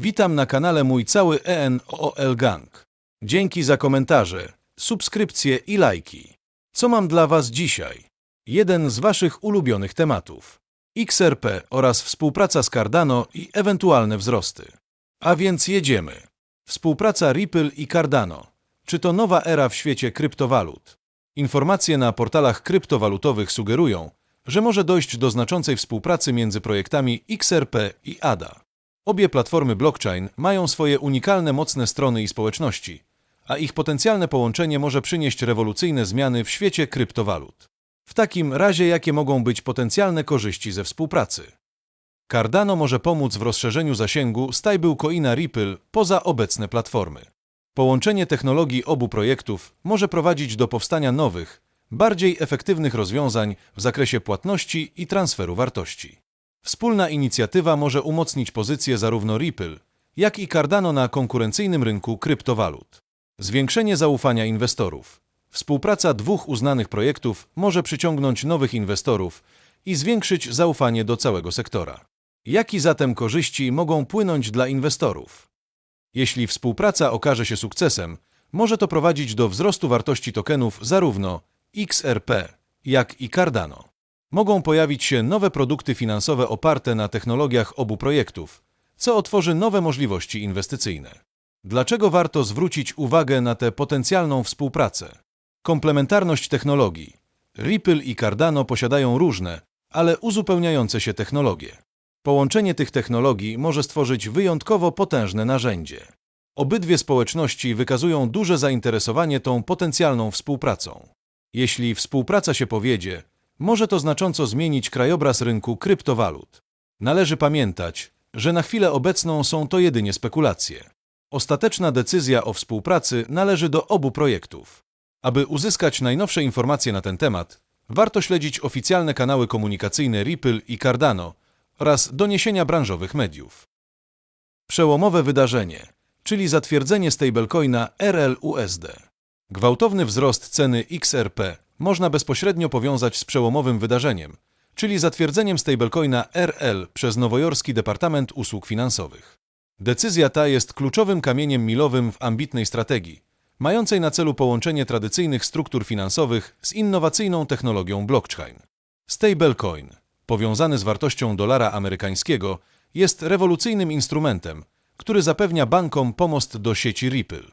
Witam na kanale mój cały ENOL Gang. Dzięki za komentarze, subskrypcje i lajki. Co mam dla Was dzisiaj? Jeden z Waszych ulubionych tematów. XRP oraz współpraca z Cardano i ewentualne wzrosty. A więc jedziemy. Współpraca Ripple i Cardano. Czy to nowa era w świecie kryptowalut? Informacje na portalach kryptowalutowych sugerują, że może dojść do znaczącej współpracy między projektami XRP i ADA. Obie platformy blockchain mają swoje unikalne mocne strony i społeczności, a ich potencjalne połączenie może przynieść rewolucyjne zmiany w świecie kryptowalut. W takim razie jakie mogą być potencjalne korzyści ze współpracy? Cardano może pomóc w rozszerzeniu zasięgu stablecoina Ripple poza obecne platformy. Połączenie technologii obu projektów może prowadzić do powstania nowych, bardziej efektywnych rozwiązań w zakresie płatności i transferu wartości. Wspólna inicjatywa może umocnić pozycję zarówno Ripple, jak i Cardano na konkurencyjnym rynku kryptowalut. Zwiększenie zaufania inwestorów. Współpraca dwóch uznanych projektów może przyciągnąć nowych inwestorów i zwiększyć zaufanie do całego sektora. Jaki zatem korzyści mogą płynąć dla inwestorów? Jeśli współpraca okaże się sukcesem, może to prowadzić do wzrostu wartości tokenów zarówno XRP, jak i Cardano. Mogą pojawić się nowe produkty finansowe oparte na technologiach obu projektów, co otworzy nowe możliwości inwestycyjne. Dlaczego warto zwrócić uwagę na tę potencjalną współpracę? Komplementarność technologii. Ripple i Cardano posiadają różne, ale uzupełniające się technologie. Połączenie tych technologii może stworzyć wyjątkowo potężne narzędzie. Obydwie społeczności wykazują duże zainteresowanie tą potencjalną współpracą. Jeśli współpraca się powiedzie, może to znacząco zmienić krajobraz rynku kryptowalut. Należy pamiętać, że na chwilę obecną są to jedynie spekulacje. Ostateczna decyzja o współpracy należy do obu projektów. Aby uzyskać najnowsze informacje na ten temat, warto śledzić oficjalne kanały komunikacyjne Ripple i Cardano oraz doniesienia branżowych mediów. Przełomowe wydarzenie, czyli zatwierdzenie stablecoina RLUSD. Gwałtowny wzrost ceny XRP można bezpośrednio powiązać z przełomowym wydarzeniem, czyli zatwierdzeniem stablecoina RL przez nowojorski Departament Usług Finansowych. Decyzja ta jest kluczowym kamieniem milowym w ambitnej strategii, mającej na celu połączenie tradycyjnych struktur finansowych z innowacyjną technologią blockchain. Stablecoin, powiązany z wartością dolara amerykańskiego, jest rewolucyjnym instrumentem, który zapewnia bankom pomost do sieci Ripple.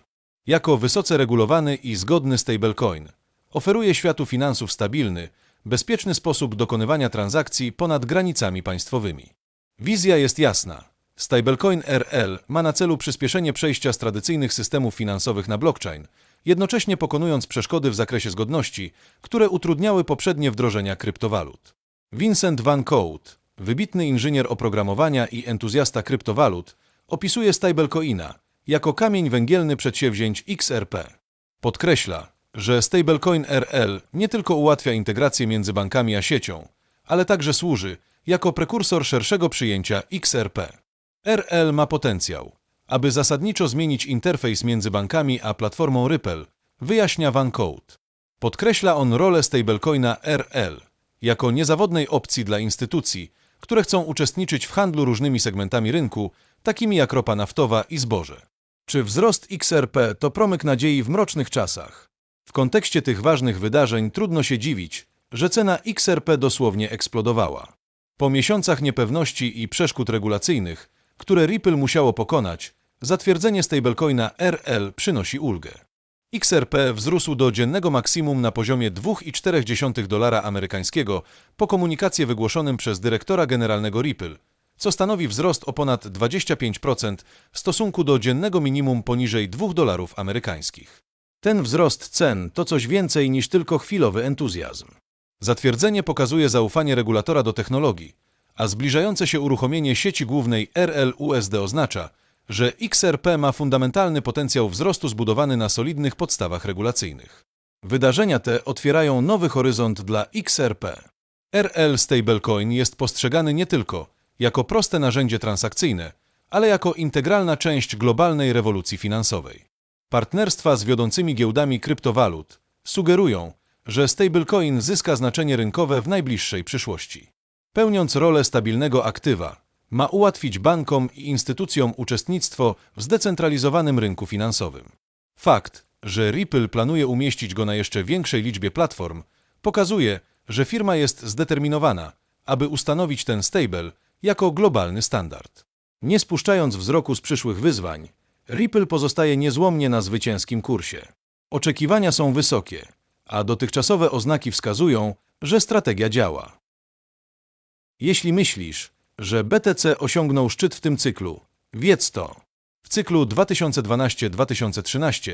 Jako wysoce regulowany i zgodny stablecoin, oferuje światu finansów stabilny, bezpieczny sposób dokonywania transakcji ponad granicami państwowymi. Wizja jest jasna. Stablecoin RL ma na celu przyspieszenie przejścia z tradycyjnych systemów finansowych na blockchain, jednocześnie pokonując przeszkody w zakresie zgodności, które utrudniały poprzednie wdrożenia kryptowalut. Vincent Van Cout, wybitny inżynier oprogramowania i entuzjasta kryptowalut, opisuje stablecoina jako kamień węgielny przedsięwzięć XRP. Podkreśla, że stablecoin RL nie tylko ułatwia integrację między bankami a siecią, ale także służy jako prekursor szerszego przyjęcia XRP. RL ma potencjał, aby zasadniczo zmienić interfejs między bankami a platformą Ripple, wyjaśnia Van Coat. Podkreśla on rolę stablecoina RL jako niezawodnej opcji dla instytucji, które chcą uczestniczyć w handlu różnymi segmentami rynku, takimi jak ropa naftowa i zboże. Czy wzrost XRP to promyk nadziei w mrocznych czasach? W kontekście tych ważnych wydarzeń trudno się dziwić, że cena XRP dosłownie eksplodowała. Po miesiącach niepewności i przeszkód regulacyjnych, które Ripple musiało pokonać, zatwierdzenie stablecoina RL przynosi ulgę. XRP wzrósł do dziennego maksimum na poziomie 2,4 dolara amerykańskiego po komunikacie wygłoszonym przez dyrektora generalnego Ripple, co stanowi wzrost o ponad 25% w stosunku do dziennego minimum poniżej 2 dolarów amerykańskich. Ten wzrost cen to coś więcej niż tylko chwilowy entuzjazm. Zatwierdzenie pokazuje zaufanie regulatora do technologii, a zbliżające się uruchomienie sieci głównej RLUSD oznacza, że XRP ma fundamentalny potencjał wzrostu zbudowany na solidnych podstawach regulacyjnych. Wydarzenia te otwierają nowy horyzont dla XRP. RL Stablecoin jest postrzegany nie tylko jako proste narzędzie transakcyjne, ale jako integralna część globalnej rewolucji finansowej. Partnerstwa z wiodącymi giełdami kryptowalut sugerują, że stablecoin zyska znaczenie rynkowe w najbliższej przyszłości. Pełniąc rolę stabilnego aktywa, ma ułatwić bankom i instytucjom uczestnictwo w zdecentralizowanym rynku finansowym. Fakt, że Ripple planuje umieścić go na jeszcze większej liczbie platform, pokazuje, że firma jest zdeterminowana, aby ustanowić ten stable jako globalny standard. Nie spuszczając wzroku z przyszłych wyzwań, Ripple pozostaje niezłomnie na zwycięskim kursie. Oczekiwania są wysokie, a dotychczasowe oznaki wskazują, że strategia działa. Jeśli myślisz, że BTC osiągnął szczyt w tym cyklu, wiedz to. W cyklu 2012-2013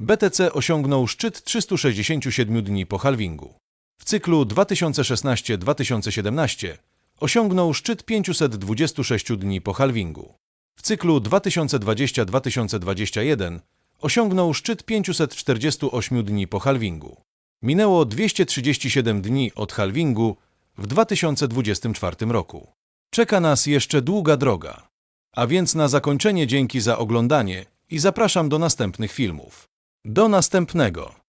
BTC osiągnął szczyt 367 dni po halvingu. W cyklu 2016-2017 osiągnął szczyt 526 dni po halvingu. W cyklu 2020-2021 osiągnął szczyt 548 dni po halvingu. Minęło 237 dni od halvingu w 2024 roku. Czeka nas jeszcze długa droga. A więc na zakończenie dzięki za oglądanie i zapraszam do następnych filmów. Do następnego.